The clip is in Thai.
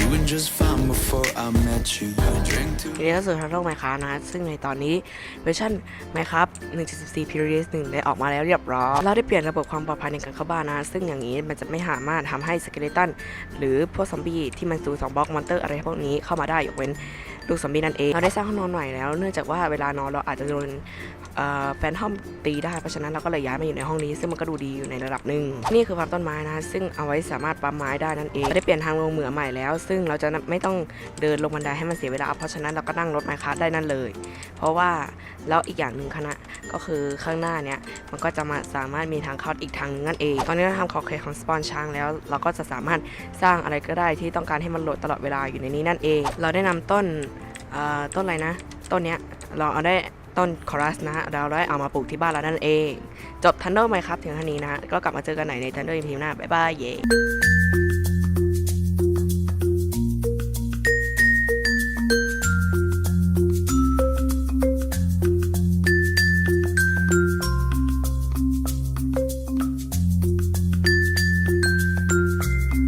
Doing just fine before I met you. I drank too ทีนี้ก็สู่ทางโลกไมค้านะซึ่งในตอนนี้เวอร์ชันไมครับ1.14 Period 1 ได้ออกมาแล้วเรียบร้อย เราได้เปลี่ยนระบบความปลอดภัยในการเข้าบ้านนะซึ่งอย่างนี้มันจะไม่สามารถทำให้สเกเลตันหรือพวกซอมบี้ที่มันสู่สองบล็อกมอนเตอร์อะไรพวกนี้เข้ามาได้ยกเว้น ลูกซอมบี้นั่นเอง เราได้สร้างห้องนอนใหม่แล้ว เนื่องจากว่าเวลานอนเราอาจจะโดนแฟนทอมตีได้ เพราะฉะนั้นเราก็เลยย้ายมาอยู่ในห้องนี้ ซึ่งมันก็ดูดีอยู่ในระดับหนึ่ง นี่คือฟาร์มต้นไม้นะ ซึ่งเอาไว้สามารถปั๊มไม้ได้นั่นเองได้เปลี่ยนทางลงเหมือใหม่แล้ว ซึ่งเราจะไม่ต้องเดินลงบันไดให้มันเสียเวลา เพราะฉะนั้นเราก็นั่งรถไมค์คาร์ได้นั่นเลย เพราะว่าแล้วอีกอย่างหนึ่งคณะก็คือข้างหน้าเนี่ยมันก็จะมาสามารถมีทางเข้าอีกทางนึงนั่นเอง ตอนนี้เราทำขอบเขตของสปอนช้างแล้ว เราก็จะสามารถสร้างอะไรก็ได้ที่ต้องการให้มันโหลดตลอดเวลาอยู่ในนี้นั่นเอง เราได้นำต้นเอ่อต้นอะไรนะ ต้นเนี้ยเราเอาได้ต้นคอรัสนะฮะเราได้เอามาปลูกที่บ้านเรานั่นเอง จบทันเดอร์ไหมครับถึงท่านี้นะฮะก็กลับมาเจอกันใหม่ในทันเดอร์อีพีหน้าบ๊ายบายเย้